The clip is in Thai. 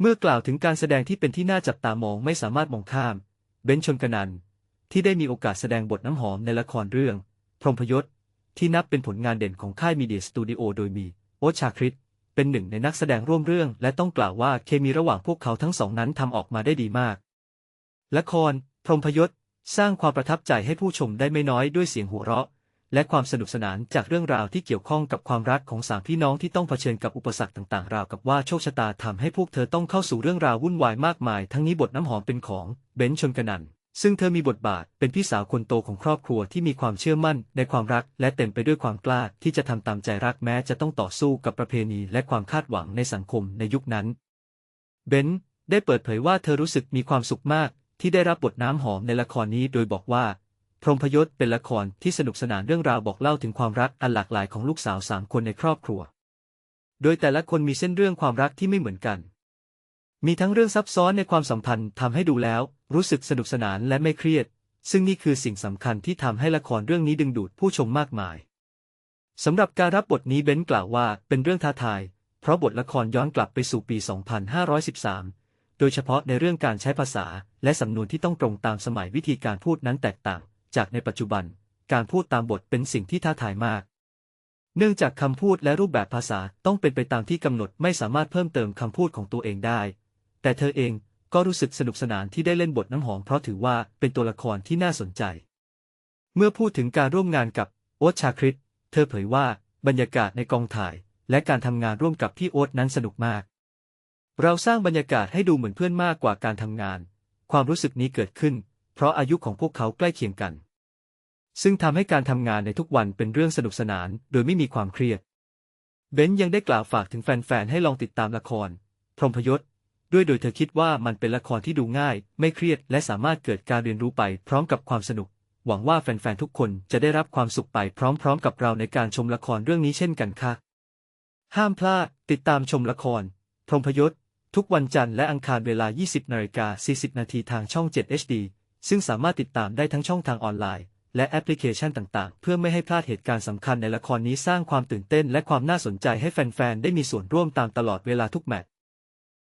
เมื่อกล่าวถึงการแสดงที่เป็นที่น่าจับตามองไม่สามารถมองข้าม เบนชนกนันที่ได้มีโอกาสแสดงบทน้ำหอมในละครเรื่อง พรหมพยศ ที่นับเป็นผลงานเด่นของค่ายมีเดียสตูดิโอโดยมี โอชาคริตเป็นหนึ่งในนักแสดงร่วมเรื่อง และต้องกล่าวว่าเคมีระหว่างพวกเขาทั้งสองนั้นทำออกมาได้ดีมาก ละคร พรหมพยศ สร้างความประทับใจให้ผู้ชมได้ไม่น้อยด้วยเสียงหัวเราะ และความสนุกสนานจากเรื่องราวที่เกี่ยวข้องกับความรักของสามพี่น้องที่ต้องเผชิญกับอุปสรรคต่างๆ ราวกับว่าโชคชะตาทำให้พวกเธอต้องเข้าสู่เรื่องราววุ่นวายมากมาย ทั้งนี้บทน้ำหอมเป็นของเบนชนกนันซึ่งเธอมีบทบาทเป็นพี่สาวคนโตของครอบครัวที่มีความเชื่อมั่นในความรัก และเต็มไปด้วยความกล้าที่จะทำตามใจรักแม้จะต้องต่อสู้กับประเพณีและความคาดหวังในสังคมในยุคนั้น เบนได้เปิดเผยว่าเธอรู้สึกมีความสุขมากที่ได้รับบทน้ำหอมในละครนี้โดยบอกว่า พรหมพยศเป็นละครที่สนุกสนานเรื่องราวบอกเล่าถึงความรักอันหลากหลายของลูกสาวสามคนในครอบครัว โดยแต่ละคนมีเส้นเรื่องความรักที่ไม่เหมือนกัน มีทั้งเรื่องซับซ้อนในความสัมพันธ์ทำให้ดูแล้ว รู้สึกสนุกสนานและไม่เครียด ซึ่งนี่คือสิ่งสำคัญที่ทำให้ละครเรื่องนี้ดึงดูดผู้ชมมากมายสำหรับการรับบทนี้เบนซ์กล่าวว่าเป็นเรื่องท้าทาย เพราะบทละครย้อนกลับไปสู่ปี 2513โดยเฉพาะในเรื่องการใช้ภาษาและสำนวนที่ต้องตรงตามสมัยวิธีการพูดนั้นแตกต่าง จากในปัจจุบัน การพูดตามบทเป็นสิ่งที่ท้าทายมาก เนื่องจากคำพูดและรูปแบบภาษาต้องเป็นไปตามที่กำหนดไม่สามารถเพิ่มเติมคำพูดของตัวเองได้ แต่เธอเองก็รู้สึกสนุกสนานที่ได้เล่นบทน้ำหอมเพราะถือว่าเป็นตัวละครที่น่าสนใจ เมื่อพูดถึงการร่วมงานกับโอ๊ตชาคริตเธอเผยว่าบรรยากาศในกองถ่าย และการทำงานร่วมกับพี่โอ๊ตนั้นสนุกมาก เราสร้างบรรยากาศให้ดูเหมือนเพื่อนมากกว่าการทำงาน ความรู้สึกนี้เกิดขึ้น เพราะอายุของพวกเขาใกล้เคียงกัน ซึ่งทำให้การทำงานในทุกวันเป็นเรื่องสนุกสนาน โดยไม่มีความเครียด เบนยังได้กล่าวฝากถึงแฟนๆ ให้ลองติดตามละคร พรหมพยศ ด้วยโดยเธอคิดว่ามันเป็นละครที่ดูง่าย ไม่เครียด และสามารถเกิดการเรียนรู้ไปพร้อมกับความสนุก หวังว่าแฟนๆ ทุกคนจะได้รับความสุขไปพร้อมๆ กับเราในการชมละครเรื่องนี้เช่นกันค่ะ ห้ามพลาด ติดตามชมละคร พรหมพยศ ทุกวันจันทร์และอังคารเวลา 20นาฬิกา40นาทีทางช่อง 7 HD ซึ่งสามารถติดตามได้ทั้งช่องทางออนไลน์ และแอปพลิเคชันต่างๆ เพื่อไม่ให้พลาดเหตุการณ์สำคัญในละครนี้สร้างความตื่นเต้นและความน่าสนใจให้แฟนๆ ได้มีส่วนร่วมตามตลอดเวลาทุกแมตช์